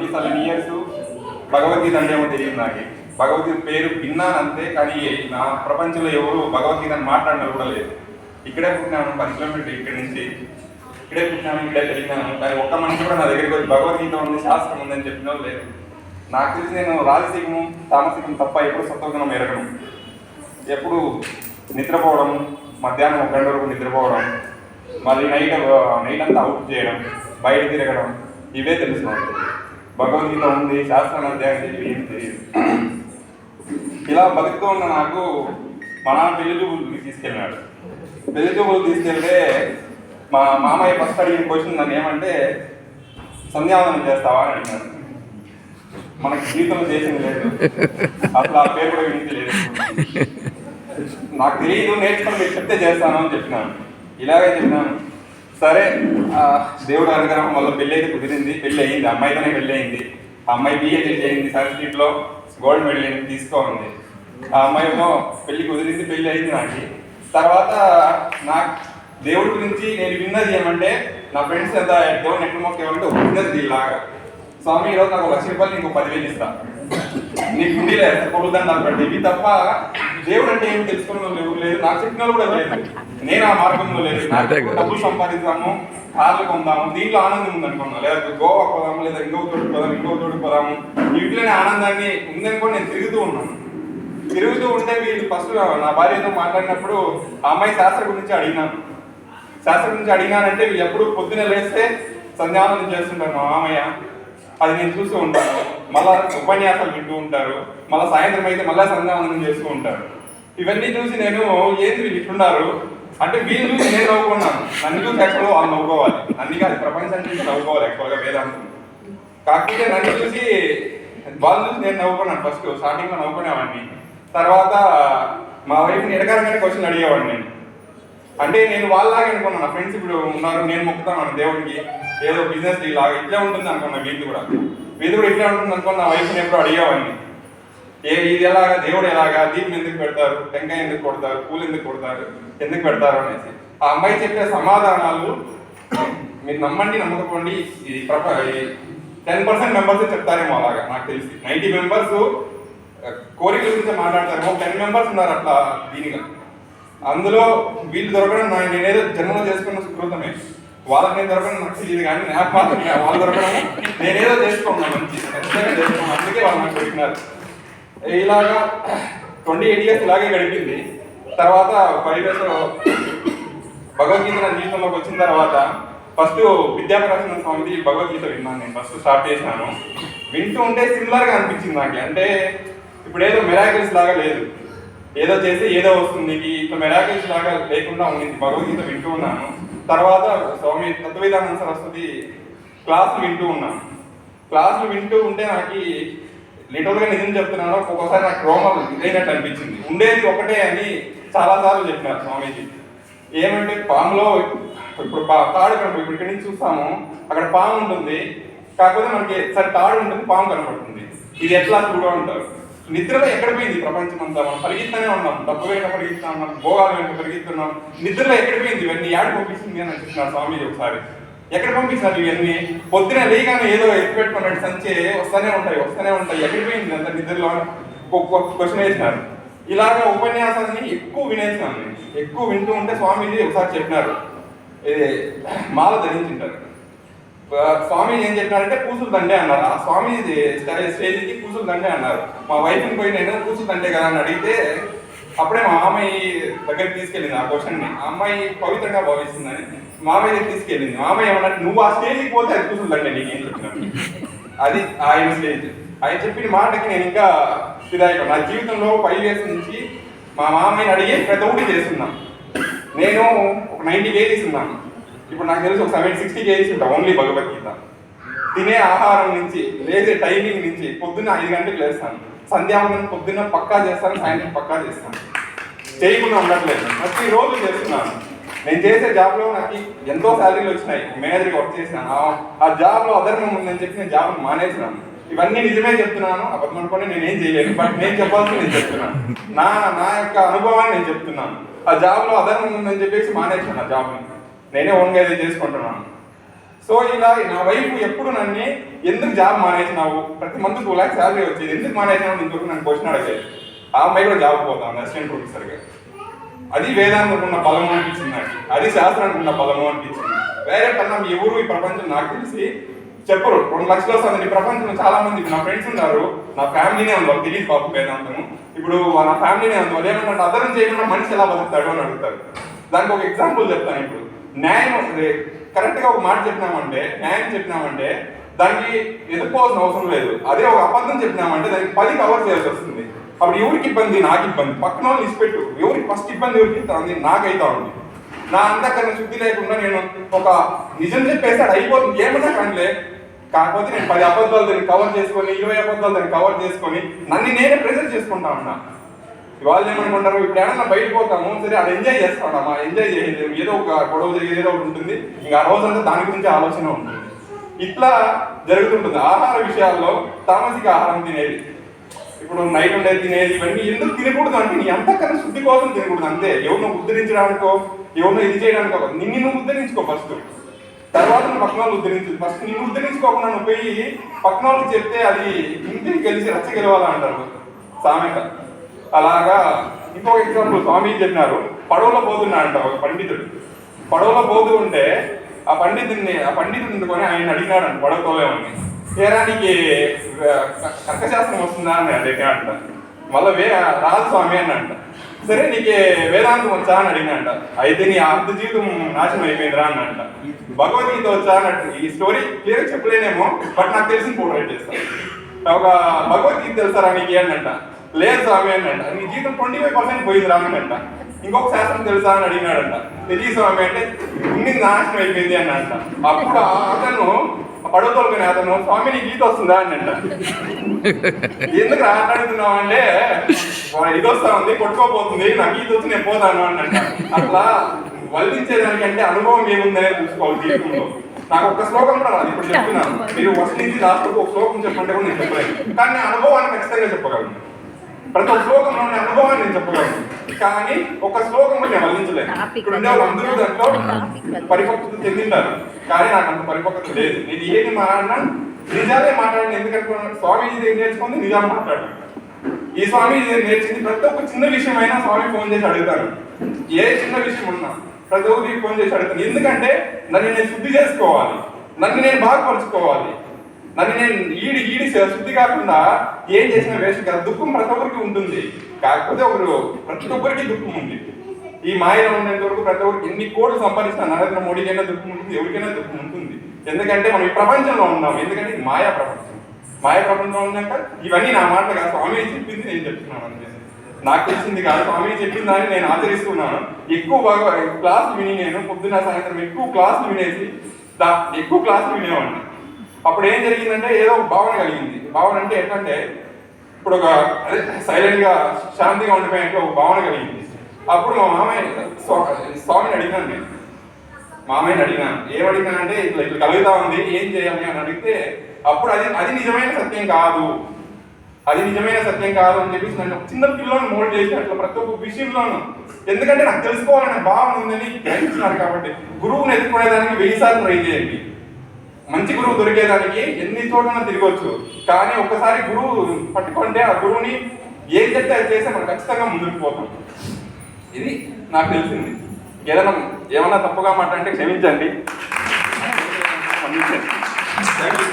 Twenty seven years Bhagavad Gita అంటే ఏమో తెలియదు నాకు. భగవద్గీత పేరు విన్నాను అంతే కానీ నా ప్రపంచంలో ఎవరు భగవద్గీత అని మాట్లాడిన కూడా లేదు. ఇక్కడే పుట్టినాను పది కిలోమీటర్ ఇక్కడి నుంచి. ఇక్కడే పుట్టినాను ఇక్కడే పెరిగినాను కానీ ఒక్క మనిషి కూడా నా దగ్గరికి వచ్చి భగవద్గీత ఉంది శాస్త్రం ఉందని చెప్పిన వాళ్ళు లేదు నాకు తెలిసి నేను రాజసీకము తామసికం తప్ప ఎప్పుడు సత్వగుణం ఎరగడం ఎప్పుడు నిద్రపోవడం మధ్యాహ్నం ఒక గంట వరకు నిద్రపోవడం మళ్ళీ నైట్ నైట్ అంతా అవుట్ చేయడం బయట తిరగడం ఇవే తెలుసు నాకు. భగవద్గీత ఉంది శాస్త్రం అధ్యాయం చెప్పి ఏం తెలియదు. ఇలా బతుకుతూ ఉన్న నాకు మా నాన్న పెళ్ళి చూపులు తీసుకెళ్ళినాడు పెళ్ళి చూపులు తీసుకెళ్తే మా మామయ్య ఫస్ట్ అడిగిన క్వశ్చన్ నన్ను ఏమంటే సంధ్యావనం చేస్తావా అని అడిగాడు మనకి జీవితం చేసింది లేదు. అసలు ఆ పేరు కూడా వినింది లేదు. నాకు తెలియదు నేర్చుకుని మీరు చెప్తే చేస్తాను అని చెప్పినాను ఇలాగే చెప్పినాను. సరే దేవుడు అనుగ్రహం వల్ల పెళ్ళి అయితే కుదిరింది. పెళ్ళి అయింది అమ్మాయితోనే పెళ్ళి అయింది ఆ అమ్మాయి బిఏ పెళ్ళి అయింది. సంస్కృతిలో గోల్డ్ మెడల్ అయింది తీసుకోండి ఆ అమ్మాయితో పెళ్ళి కుదిరింది పెళ్ళి అయింది నాకు. తర్వాత నాకు దేవుడి గురించి నేను విన్నది ఏమంటే నా ఫ్రెండ్స్ ఎంత దేవుడిని ఎట్లా మొక్కేమంటే విన్నది దీనిలాగా స్వామి ఈరోజు నాకు లక్ష రూపాయలు నీకు పదివేలు ఇస్తా. నీకు ఉండిలే కొడుదండాలు పెట్టి ఇవి తప్ప దేవుడు అంటే ఏమి తెలుసుకున్న వాళ్ళు ఎవరు లేదు నాకు చెప్పిన కూడా లేదు నేను ఆ మార్గంలో లేదు. డబ్బులు సంపాదిద్దాము కార్లు కొందాము దీంట్లో ఆనందం ఉంది అనుకున్నాను లేదా గోవా పోదాము లేదా ఇంకో తోడు పోదాము ఇంకో తోడు పోదాము. వీటిలోనే ఆనందాన్ని ఉందనుకో నేను తిరుగుతూ ఉన్నాను. తిరుగుతూ ఉంటే వీళ్ళు ఫస్ట్ నా భార్యతో మాట్లాడినప్పుడు ఆ అమ్మాయి శాస్త్ర గురించి అడిగినాను. శాస్త్ర గురించి అడిగినానంటే వీళ్ళు ఎప్పుడు పొద్దున్నే లేస్తే సంధ్యావనం చేస్తుంటారు మా మామయ్య. అది నేను చూస్తూ ఉంటాను. మళ్ళా ఉపన్యాసాలు వింటూ ఉంటారు. మళ్ళీ సాయంత్రం అయితే మళ్ళీ సంధ్యావందనం చేస్తూ ఉంటారు. ఇవన్నీ చూసి నేను ఏంది వీళ్ళు ఇట్లున్నారు? అంటే వీళ్ళు చూసి నేను నవ్వుకున్నాను. నన్ను చూసి యాక్చువల్గా వాళ్ళు నవ్వుకోవాలి. అందుకే అది ప్రపంచాన్ని చూసి నవ్వుకోవాలి యాక్చువల్గా వేదాంతం. కాకపోతే నన్ను చూసి వాళ్ళు చూసి నేను నవ్వుకున్నాను ఫస్ట్ స్టార్టింగ్లో నవ్వుకునేవాడిని. తర్వాత మా వైఫ్ని ఎడగారగానే క్వశ్చన్ అడిగేవాడిని నేను. అంటే నేను వాళ్ళలాగే అనుకున్నాను నా ఫ్రెండ్స్ ఇప్పుడు ఉన్నారు నేను మొక్కుతాను దేవుడికి. ఏదో బిజినెస్ లాగా ఇట్లా ఉంటుంది అనుకున్నా వీధి కూడా. వీధి కూడా ఇట్లా ఉంటుంది అనుకున్న నా వైఫ్ని ఎప్పుడు అడిగేవాడిని. ఏ ఇది ఎలాగా దేవుడు ఎలాగా దీపం ఎందుకు పెడతారు టెంకాయ ఎందుకు కొడతారు పూలు ఎందుకు కొడతారు ఎందుకు పెడతారు అనేసి. ఆ అమ్మాయి చెప్పే సమాధానాలు మీరు నమ్మండి నమ్మకపోండి ఇది ప్రప టెన్ పర్సెంట్ మెంబర్స్ చెప్తారేమో అలాగా నాకు తెలిసి. నైంటీ మెంబర్స్ కోరికల గురించి మాట్లాడతారేమో టెన్ మెంబర్స్ ఉన్నారు అట్లా దీనిగా. అందులో వీళ్ళు దొరకడం నేనేదో జన్మలో చేసుకున్న సుకృతమే వాళ్ళకి నేను దొరకడం నాకు తెలియదు కానీ నాకు మాత్రం వాళ్ళు దొరకడం నేనేదో చేసుకున్నాను మంచి. ఖచ్చితంగా చేసుకున్నాను అందుకే వాళ్ళు నాకు దొరికినారు. ఇలాగా ట్వంటీ ఎయిట్ ఇయర్స్ ఇలాగే గడిపింది. తర్వాత ఫైవ్ ఇయర్స్ భగవద్గీత నా జీవితంలోకి వచ్చిన తర్వాత ఫస్ట్ విద్యాప్రసన్న స్వామిది భగవద్గీత విన్నాను నేను. ఫస్ట్ స్టార్ట్ చేసినాను. వింటూ ఉంటే సిమిలర్గా అనిపించింది నాకు. అంటే ఇప్పుడు ఏదో మెరాకిల్స్ లాగా లేదు. ఏదో చేసి ఏదో వస్తుంది. నీకు ఇట్లా మెరాకిల్స్ లాగా లేకుండా ఉండింది. భగవద్గీత వింటూ ఉన్నాను. తర్వాత స్వామి తత్వవిధానం సరస్వతి క్లాసులు వింటూ ఉన్నాను. క్లాసులు వింటూ ఉంటే నాకు లిటర్గా నిజం చెప్తున్నాను. ఒక్కొక్కసారి నాకు రోమాలు ఇదైనట్టు అనిపించింది. ఉండేది ఒకటే అని చాలాసార్లు చెప్పినారు స్వామీజీ. ఏమంటే పాములో ఇప్పుడు పా తాడు కనపడు ఇప్పుడు ఇక్కడి నుంచి చూస్తాము. అక్కడ పాము ఉంటుంది. కాకపోతే మనకి సరే తాడు ఉంటుంది పాము కనపడుతుంది. ఇది ఎట్లా చూడ ఉంటారు నిద్రలో ఎక్కడ పోయింది ప్రపంచం అంతా మనం పరిగెత్తనే ఉన్నాం. డబ్బు వెంట పరిగెత్తా ఉన్నాం. భోగాలు వెంట పరిగెత్తున్నాం నిద్రలో ఎక్కడ పోయింది? ఇవన్నీ యాడ్ పంపిస్తుంది అని చెప్పిన స్వామీజీ ఒకసారి. ఎక్కడ పంపించారు ఇవన్నీ? పొద్దున లేగానే ఏదో ఎత్తి పెట్టుకున్నట్టు సంచే వస్తూనే ఉంటాయి వస్తూనే ఉంటాయి. ఎక్కడ పోయింది? అంత నిద్రలో క్వశ్చన్ వేసినారు. ఇలాగ ఉపన్యాసాన్ని ఎక్కువ వినేసినాను ఎక్కువ వింటూ ఉంటే స్వామీజీ ఒకసారి చెప్పినారు. మాల ధరించింటారు. స్వామి ఏం చెప్పినారంటే పూసులు దండే అన్నారు. ఆ స్వామి స్టే- స్టేజ్కి పూసులు దండే అన్నారు. మా వైఫ్ని పోయి నేను పూసులు దండే కదా అని అడిగితే అప్పుడే మా మామయ్య దగ్గరికి తీసుకెళ్ళింది ఆ క్వశ్చన్ని ఆ అమ్మాయి పవిత్రంగా భావిస్తుందని మామయ్య దగ్గర తీసుకెళ్ళింది. మామయ్య ఏమన్నట్టు నువ్వు ఆ స్టేజ్కి పోతే అది పూసులు దండే ఏం చెప్పినాను అది ఆయన స్టేజ్. ఆయన చెప్పిన మాటకి నేను ఇంకా ఫిదాయిక నా జీవితంలో ఫైవ్ ఇయర్స్ నుంచి మా మామయ్యని అడిగి ప్రతి ఒక్కటి చేస్తున్నాను నేను ఒక నైంటీ కేజీస్ ఉన్నాను ఇప్పుడు నాకు తెలిసి ఒక సెవెన్ సిక్స్టీ కేజీస్ ఉంటాను ఓన్లీ భగవద్గీత. తినే ఆహారం నుంచి లేచే టైమింగ్ నుంచి పొద్దున్న ఐదు గంటలకు లేస్తాను. సంధ్యావందనం పొద్దున్న పక్కా చేస్తాను సాయంత్రం పక్కా చేస్తాను. చేయకుండా ఉండట్లేదు. ప్రతి రోజు చేస్తున్నాను. నేను చేసే జాబ్లో నాకు ఎంతో శాలరీలు వచ్చినాయి. మేనేజర్ వర్క్ చేసినాను ఆ- జాబ్లో అధర్మం ఉందని చెప్పి నేను జాబ్ను మానేసినాను ఇవన్నీ నిజమే చెప్తున్నాను అబద్ధం అనుకోండి నేను ఏం చేయలేను. బట్ నేను చెప్పాల్సి నేను చెప్తున్నాను. నా నా యొక్క అనుభవాన్ని నేను చెప్తున్నాను. ఆ జాబ్లో అధర్మం ఉందని చెప్పేసి మానేసాను ఆ జాబ్ని. నేనే ఓన్గా ఇది చేసుకుంటున్నాను. సో ఇలా నా వైఫ్ ఎప్పుడు నన్ను ఎందుకు జాబ్ మానేసినావు? ప్రతి మంత్ టూ ల్యాక్స్ శాలరీ వచ్చేది. ఎందుకు మానేసినావు? ఇంకొక నన్ను క్వశ్చన్ అడిగేది ఆ అమ్మాయి కూడా జాబ్ పోతాను అసిస్టెంట్ ప్రొఫెసర్గా అది వేదాంతకు ఉన్న బలము అనిపించింది నాకు. అది శాస్త్రానికి ఉన్న బలము అనిపించింది. వేరే కన్నా ఎవరు ఈ ప్రపంచం నాకు తెలిసి చెప్పరు. రెండు లక్షలు వస్తుంది. ఈ ప్రపంచంలో చాలా మంది నా ఫ్రెండ్స్ ఉన్నారు. నా ఫ్యామిలీనే ఉంది. వాళ్ళు తెలియదు పాపం వేదాంతము. ఇప్పుడు నా ఫ్యామిలీనే ఉంది. వాళ్ళు ఏమంటారు అదనం చేయకుండా మనిషి ఎలా బతుకుతాడు? అని అడుగుతారు. దానికి ఒక ఎగ్జాంపుల్ చెప్తాను ఇప్పుడు. న్యాయం వస్తుంది. కరెక్ట్గా ఒక మాట చెప్పినామంటే న్యాయం చెప్పినామంటే దానికి ఎదుర్కోవాల్సిన అవసరం లేదు. అదే ఒక అబద్ధం చెప్పినామంటే దానికి పది కవర్ చేయాల్సి వస్తుంది. అప్పుడు ఎవరికి ఇబ్బంది? నాకు ఇబ్బంది. పక్కన వాళ్ళు ఇచ్చిపెట్టు ఎవరికి ఫస్ట్ ఇబ్బంది ఎవరికి? ఇస్తుంది నాకైతా ఉంది. నా అంతకన్నా శుద్ధి లేకుండా నేను ఒక నిజం చెప్పేసి అయిపోతుంది. ఏమన్నా కానిలే. కాకపోతే నేను పది అబద్ధాలు దాన్ని కవర్ చేసుకొని ఇరవై అబద్ధాలు దాన్ని కవర్ చేసుకొని నన్ను నేనే ప్రెజెంట్ చేసుకుంటా ఉన్నా. వాళ్ళు ఏమనుకుంటారు? ఇప్పుడు ఏమన్నా బయట పోతాము. సరే అది ఎంజాయ్ చేస్తాడమ్మా ఎంజాయ్ చేయండి. ఏదో ఒక గొడవ జరిగేది ఏదో ఒకటి ఉంటుంది. ఇంకా ఆ రోజంతా దాని గురించి ఆలోచన ఉంటుంది. ఇట్లా జరుగుతుంటుంది. ఆహార విషయాల్లో తామసిక ఆహారం తినేది. ఇప్పుడు నైట్ ఉండే తినేది ఇవన్నీ ఎందుకు తినకూడదు అంటే నీ అంతకన్నా శుద్ధి కోసం తినకూడదు. అంతే. ఎవరినో ఉద్ధరించడానికో ఎవరినో ఇది చేయడానికో నిన్ను నువ్వు ఉద్ధరించుకో ఫస్ట్ తర్వాత నువ్వు పక్కన వాళ్ళు ఉద్ధరించు. ఫస్ట్ నిన్ను ఉద్ధరించుకోకుండా నువ్వు పోయి పక్కన వాళ్ళు చెప్తే అది ఇంటికి గెలిచి రచ్చ గెలవాలా అంటారు. సామెత. అలాగా ఇంకొక ఎగ్జాంపుల్ స్వామి చెప్పినారు. పడవలో పోతున్నాడంట ఒక పండితుడు. పడవలో పోతూ ఉంటే ఆ పండితుడిని ఆ పండితుడిని ఎందుకొని ఆయన అడిగినాడంట పడవ తోలేమని ఏరా నీకు కర్కశాస్త్రం వస్తుందా? అని అడిగినాడంట. మళ్ళీ వే రాదు స్వామి అని అంట. సరే నీకు వేదాంతం వచ్చా? అని అడిగినంట అయితే నీ అర్ధ జీవితం నాశనం అయిపోయిందిరా అని అంట. భగవద్గీత వచ్చా? అన్నట్టు ఈ స్టోరీ క్లియర్ చెప్పలేనేమో బట్ నాకు తెలిసిన ఫోటో రైట్ చేస్తాను ఒక భగవద్గీత తెలుసారా నీకు? అని అంట. లేదు స్వామి అని అంట. నీ జీవితం ట్వంటీ ఫైవ్ పర్సెంట్ పోయింది రామని అంట. ఇంకొక శాస్త్రం తెలుసా అని అడిగినాడంట. తెలియ స్వామి అంటే ఇన్ని నాశనం అయిపోయింది అని అంట. అప్పుడు ఆ అతను పడవతోలుకునే అతను స్వామి నీ గీత వస్తుందా? అని అంట. ఎందుకు రాట్లాడుతున్నావు అంటే ఇది వస్తా ఉంది కొట్టుకోపోతుంది నా గీత వచ్చి నేను పోతాను అని అంట. అట్లా వల్లించేదానికంటే అనుభవం ఏముందనే చూసుకోవాలి జీవితంలో. నాకు ఒక శ్లోకం కూడా రాదు ఇప్పుడు చెప్తున్నాను. మీరు ఫస్ట్ నుంచి లాస్ట్ ఒక శ్లోకం చెప్పంటే కూడా నేను చెప్పలేను. కానీ నేను అనుభవాన్ని ఖచ్చితంగా చెప్పగలను. ప్రతి ఒక్క శ్లోకంలో ఉన్న అనుభవాన్ని నేను చెప్పగలను కానీ ఒక శ్లోకం నేను వల్లించలేను ఇక్కడ ఉండే వాళ్ళందరూ దాంట్లో పరిపక్వత చెందింటారు. కానీ నాకు అంత పరిపక్వత లేదు. నేను ఏది మాట్లాడినా నిజాలే మాట్లాడిన ఎందుకంటే స్వామీజీ ఏం నేర్చుకుంది? నిజాలు మాట్లాడాను ఈ స్వామి నేర్చింది ప్రతి ఒక్క చిన్న విషయం అయినా స్వామి ఫోన్ చేసి అడుగుతాను ఏ చిన్న విషయం ఉన్నా ప్రతి ఒక్కరికి ఫోన్ చేసి అడుగుతాను ఎందుకంటే నన్ను నేను శుద్ధి చేసుకోవాలి. నన్ను నేను బాగుపరుచుకోవాలి. నన్ను నేను ఈడి ఈడి శుద్ధి కాకుండా ఏం చేసిన వేస్ట్ కదా. దుఃఖం ప్రతి ఒక్కరికి ఉంటుంది. కాకపోతే ఒకరు ప్రతి ఒక్కరికి దుఃఖం ఉంది. ఈ మాయలో ఉండేంత వరకు ప్రతి ఒక్కరికి ఎన్ని కోట్లు సంపాదించిన నరేంద్ర మోడీకైనా దుఃఖం ఉంటుంది ఎవరికైనా దుఃఖం ఉంటుంది. ఎందుకంటే మనం ఈ ప్రపంచంలో ఉన్నాం. ఎందుకంటే ఇది మాయా ప్రపంచం. మాయా ప్రపంచంలో ఉన్నాక ఇవన్నీ నా మాటలు కాదు. స్వామి చెప్పింది నేను చెప్తున్నాను అంతే. నాకు తెలిసింది కాదు. స్వామి చెప్పిన దాన్ని నేను ఆచరిస్తున్నాను. ఎక్కువ బాగా క్లాస్ విని నేను పొద్దున సాయంత్రం ఎక్కువ క్లాసులు వినేసి ఎక్కువ క్లాసులు వినేవాడిని. అప్పుడు ఏం జరిగిందంటే ఏదో ఒక భావన కలిగింది. భావన అంటే ఎట్లంటే ఇప్పుడు ఒక అదే సైలెంట్గా శాంతిగా ఉండిపోయినట్టు ఒక భావన కలిగింది. అప్పుడు మా మామయ్య స్వామిని అడిగినాను నేను. మామయ్యని అడిగినాను. ఏం ఇట్లా ఇట్లా కలుగుతా ఉంది ఏం చేయాలి అని అడిగితే అప్పుడు అది అది నిజమైన సత్యం కాదు. అది నిజమైన సత్యం కాదు అని చెప్పేసి నన్ను చిన్న పిల్లని మోల్డ్ చేసి అట్లా ప్రతి ఒక్క విషయంలోనూ. ఎందుకంటే నాకు తెలుసుకోవాలనే భావన ఉందని గ్రహించినారు కాబట్టి గురువుని ఎదుర్కొనేదానికి వెయ్యి సార్లు ట్రై చేయండి. మంచి గురువు దొరికేదానికి ఎన్ని చోట్ల తిరగవచ్చు కానీ ఒకసారి గురువు పట్టుకుంటే ఆ గురువుని ఏం చెప్తే అది చేస్తే మనం ఖచ్చితంగా ముందుకు పోతాం. ఇది నాకు తెలిసింది. ఏదైనా ఏమన్నా తప్పుగా మాట్లాడితే క్షమించండి. క్షమించండి.